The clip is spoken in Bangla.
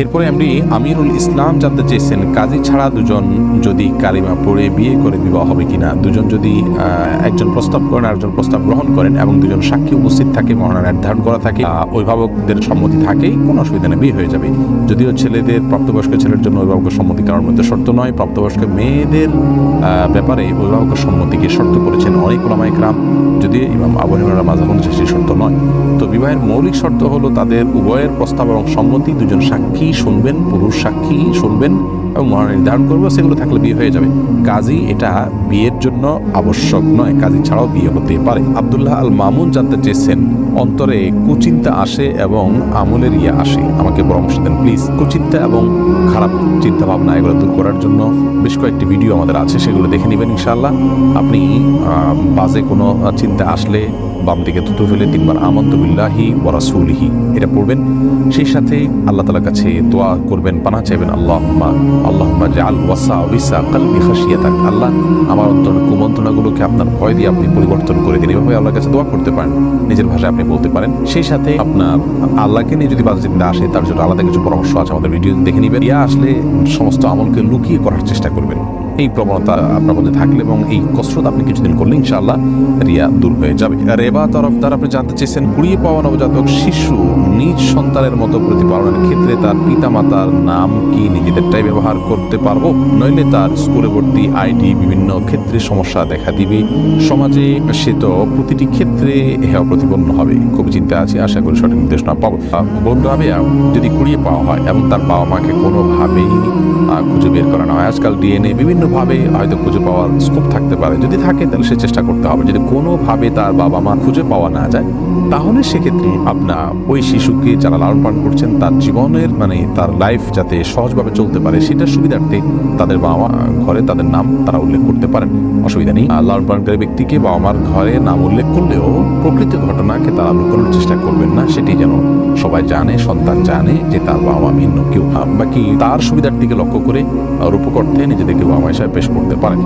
এরপরে এমনি আমিরুল ইসলাম জানতে চেয়েছেন, কাজী ছাড়া দুজন যদি কালিমা পড়ে বিয়ে করে বিবাহ হবে কিনা? দুজন যদি একজন প্রস্তাব করেন আর একজন প্রস্তাব গ্রহণ করেন এবং দুজন সাক্ষী উপস্থিত থাকে, মহানা নির্ধারণ করা থাকে অভিভাবকদের সম্মতি থাকে কোনো অসুবিধা নেই, বিয়ে হয়ে যাবে। যদিও ছেলেদের, প্রাপ্তবয়স্ক ছেলের জন্য অভিভাবকের সম্মতি কারোর মধ্যে শর্ত নয়, প্রাপ্তবয়স্ক মেয়েদের ব্যাপারে অভিভাবকের সম্মতিকে শর্ত করেছেন অনেক ওলামায় ক্রাম যদি ইমাম আবু হানিফার মাঝাব অনুযায়ী সেই শর্ত নয়, তো বিবাহের মৌলিক শর্ত হলো তাদের উভয়ের প্রস্তাব এবং সম্মতি দুজন সাক্ষী শুনবেন, পুরুষ সাক্ষী শুনবেন। এবং নির্ধারণ করব, সেগুলো থাকলে বিয়ে হয়ে যাবে। কাজী, এটা বিয়ের জন্য আবশ্যক নয়, কাজী ছাড়াও বিয়ে হতে পারে। আবদুল্লাহ আল মামুন জানতে চেয়েছেন, অন্তরে কুচিন্তা আসে এবং আমলের ইয়ে আসে। আমাকে পরামর্শ দেন, প্লিজ। কুচিন্তা এবং খারাপ চিন্তা ভাবনা এগুলো দূর করার জন্য বেশ কয়েকটি ভিডিও আমাদের আছে, সেগুলো দেখে নেবেন ইনশাল্লাহ আপনি বাজে কোনো চিন্তা আসলে বাম দিকে থুতু ফেলে তিনবার আমন্ত বিল্লাহি ওয়ারাসুলিহি এটা পড়বেন। সেই সাথে আল্লাহ তালার কাছে দোয়া করবেন, পানা চাইবেন আল্লাহ আল্লাহ জাল ওয়াসা কালবি খাসিয়াতাক আল্লাহ, আমার অন্তরের কুমন্ত্রণাগুলোকে আপনার ভয় দিয়ে আপনি পরিবর্তন করে দিন। এভাবে আল্লাহর কাছে দোয়া করতে পারেন, নিজের ভাষায় আপনি বলতে পারেন। সেই সাথে আপনার আল্লাহকে নিয়ে যদি বাজে চিন্তা আসে, তার জন্য আলাদা কিছু পরামর্শ আছে আমাদের ভিডিও দেখে নেবেন। ইয়া আসলে সমস্ত আমলকে লুকিয়ে করার চেষ্টা করবেন। এই প্রবণতা আপনার মধ্যে থাকলে এবং এই কসরত আপনি কিছুদিন করলে ইনশাআল্লাহ রিয়া দূর হয়ে যাবে। রেবা তরফ দ্বারা আপনি জানতে চেয়েছেন, কুড়িয়ে পাওয়া নবজাতক শিশু নিজ সন্তানের মতো প্রতিপালনের ক্ষেত্রে তার পিতামাতার নাম কি নিজেদেরটাই ব্যবহার করতে পারব? নইলে তার স্কুলে ভর্তি আইডি বিভিন্ন ক্ষেত্রে সমস্যা দেখা দিবে। সমাজে সে তো প্রতিটি ক্ষেত্রে হেয় প্রতিপন্ন হবে। খুব চিন্তা আছে আশা করি সঠিক নির্দেশনা পাবো। আহ, বন্ধু হবে যদি কুড়িয়ে পাওয়া হয় এবং তার বাবা মাকে কোনোভাবেই খুঁজে বের করা না হয়। আজকাল ডিএনএ বিভিন্নভাবে হয়তো খুঁজে পাওয়ার স্কোপ থাকতে পারে। যদি থাকে তাহলে সে চেষ্টা করতে হবে। যদি কোনোভাবে তার বাবা মা খুঁজে পাওয়া না যায় তাহলে সেক্ষেত্রে আপনার ওই শিশুকে যারা লালন পালন করছেন তার জীবনের মানে তার লাইফ যাতে সহজভাবে চলতে পারে সেটার সুবিধার্থে তাদের বাবা ঘরে তাদের নাম তারা উল্লেখ করতে পারেন। অসুবিধা নেই। লালন পালনকারী ব্যক্তিকে বাবা মার ঘরে নাম উল্লেখ করলেও প্রকৃত ঘটনাকে তারা লুকানোর চেষ্টা করবেন না। সেটি যেন সবাই জানে সন্তান জানে যে তার বাবা ভিন্ন কেউ বাকি তার সুবিধার দিকে লক্ষ্য করে আহ, রূপকর্থে নিজেদেরকে বাবা হিসাবে পেশ করতে পারেন।